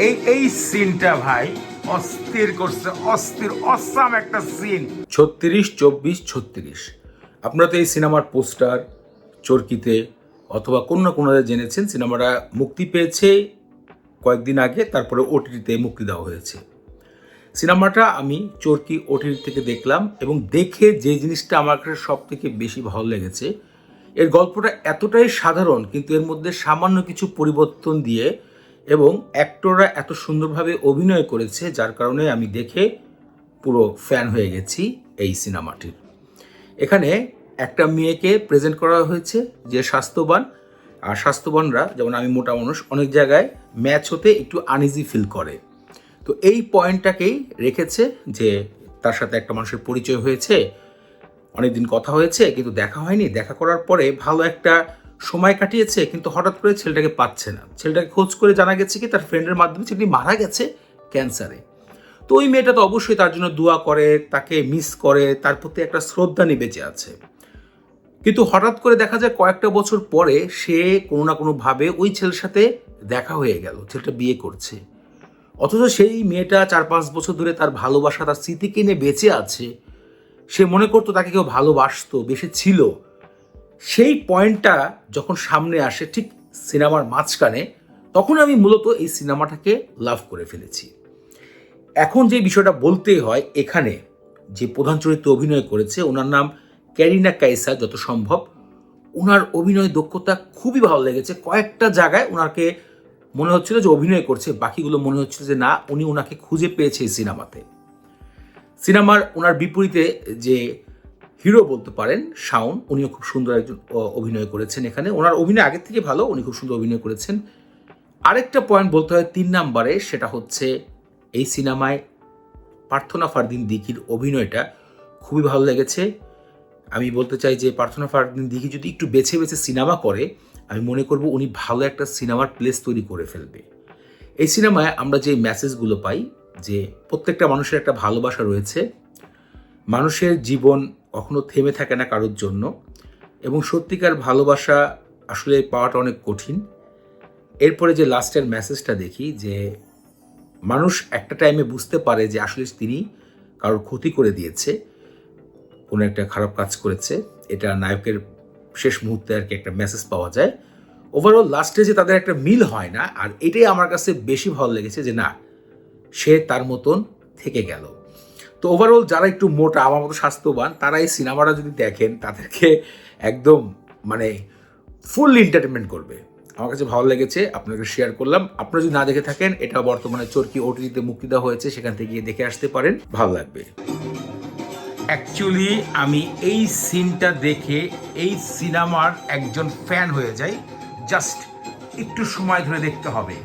এই এই সিনটা ভাই অস্থির করছে, অস্থির, অসাম একটা সিন ছত্রিশ, চব্বিশ, ছত্রিশ। আপনারা তো এই সিনেমার পোস্টার, চরকিতে অথবা কোনো না কোনো জেনেছেন, সিনেমাটা মুক্তি পেয়েছে কয়েকদিন আগে, তারপরে ওটিটিতে মুক্তি দেওয়া হয়েছে। সিনেমাটা আমি চরকি ওটিটি থেকে দেখলাম এবং দেখে যে জিনিসটা আমার কাছে সব থেকে বেশি ভালো লেগেছে, এর গল্পটা এতটাই সাধারণ, কিন্তু এর মধ্যে সামান্য কিছু পরিবর্তন দিয়ে এবং অ্যাক্টররা এত সুন্দরভাবে অভিনয় করেছে, যার কারণে আমি দেখে পুরো ফ্যান হয়ে গেছি এই সিনেমাটির। এখানে একটা মেয়েকে প্রেজেন্ট করা হয়েছে, যে স্বাস্থ্যবান। আর স্বাস্থ্যবানরা, যেমন আমি মোটা মানুষ, অনেক জায়গায় ম্যাচ হতে একটু আনইজি ফিল করে। তো এই পয়েন্টটাকেই রেখেছে যে, তার সাথে একটা মানুষের পরিচয় হয়েছে। অনেকদিন কথা হয়েছে, কিন্তু দেখা হয়নি। দেখা করার পরে ভালো একটা সময় কাটিয়েছে, কিন্তু হঠাৎ করে ছেলেটাকে পাচ্ছে না। ছেলেটাকে খোঁজ করে জানা গেছে কি, তার ফ্রেন্ডের মাধ্যমে ছেলেটি মারা গেছে ক্যান্সারে তো ওই মেয়েটা তো অবশ্যই তার জন্য দোয়া করে, তাকে মিস করে, তার প্রতি একটা শ্রদ্ধা নিয়ে বেঁচে আছে। কিন্তু হঠাৎ করে দেখা যায় কয়েকটা বছর পরে সে কোনো না কোনোভাবে ওই ছেলের সাথে দেখা হয়ে গেল, ছেলেটা বিয়ে করছে। অথচ সেই মেয়েটা চার পাঁচ বছর ধরে তার ভালোবাসা, তার স্মৃতিকে নিয়ে বেঁচে আছে। সে মনে করতো তাকে কেউ ভালোবাসতো, বেশি ছিল। সেই পয়েন্টটা যখন সামনে আসে ঠিক সিনেমার মাঝখানে, তখন আমি মূলত এই সিনেমাটাকে লাভ করে ফেলেছি। এখন যে বিষয়টা বলতেই হয়, এখানে যে প্রধান চরিত্রে অভিনয় করেছে, ওনার নাম ক্যারিনা কাইসা যত সম্ভব। ওনার অভিনয় দক্ষতা খুবই ভালো লেগেছে। কয়েকটা জায়গায় ওনাকে মনে হচ্ছিল যে অভিনয় করছে, বাকিগুলো মনে হচ্ছিল যে না, উনি ওনাকে খুঁজে পেয়েছে এই সিনেমাতে। সিনেমার ওনার বিপরীতে যে হিরো বলতে পারেন, শাওন, উনিও খুব সুন্দর একজন অভিনয় করেছেন এখানে। ওনার অভিনয় আগের থেকে ভালো, উনি খুব সুন্দর অভিনয় করেছেন। আরেকটা পয়েন্ট বলতে হয় তিন নাম্বারে, সেটা হচ্ছে এই সিনেমায় প্রার্থনা ফারদিন দিঘির অভিনয়টা খুবই ভালো লেগেছে। আমি বলতে চাই যে প্রার্থনা ফারদিন দিঘি যদি একটু বেছে বেছে সিনেমা করে, আমি মনে করব উনি ভালো একটা সিনেমার প্লেস তৈরি করে ফেলবে। এই সিনেমায় আমরা যে মেসেজগুলো পাই, যে প্রত্যেকটা মানুষের একটা ভালোবাসা রয়েছে, মানুষের জীবন কখনো থেমে থাকে না কারোর জন্য এবং সত্যিকার ভালোবাসা আসলে পাওয়াটা অনেক কঠিন। এরপরে যে লাস্টের মেসেজটা দেখি যে মানুষ একটা টাইমে বুঝতে পারে যে আসলে তিনি কারোর ক্ষতি করে দিয়েছে, কোনো একটা খারাপ কাজ করেছে। এটা নায়কের শেষ মুহূর্তে আর কি একটা মেসেজ পাওয়া যায়। ওভারঅল লাস্টে যে তাদের একটা মিল হয় না, আর এটাই আমার কাছে বেশি ভালো লেগেছে যে না, সে তার মতন থেকে গেল। তো ওভারঅল যারা একটু মোটা, আমার মতো স্বাস্থ্যবান তারা এই সিনেমাটা যদি দেখেন, তাদেরকে একদম মানে ফুল এন্টারটেনমেন্ট করবে। আমার কাছে ভালো লেগেছে, আপনাকে শেয়ার করলাম। আপনারা যদি না দেখে থাকেন, এটা বর্তমানে চরকি ওটিতে মুক্তি দেওয়া হয়েছে, সেখান থেকে গিয়ে দেখে আসতে পারেন, ভালো লাগবে। অ্যাকচুয়ালি আমি এই সিনটা দেখে এই সিনেমার একজন ফ্যান হয়ে যাই জাস্ট একটু সময় ধরে দেখতে হবে।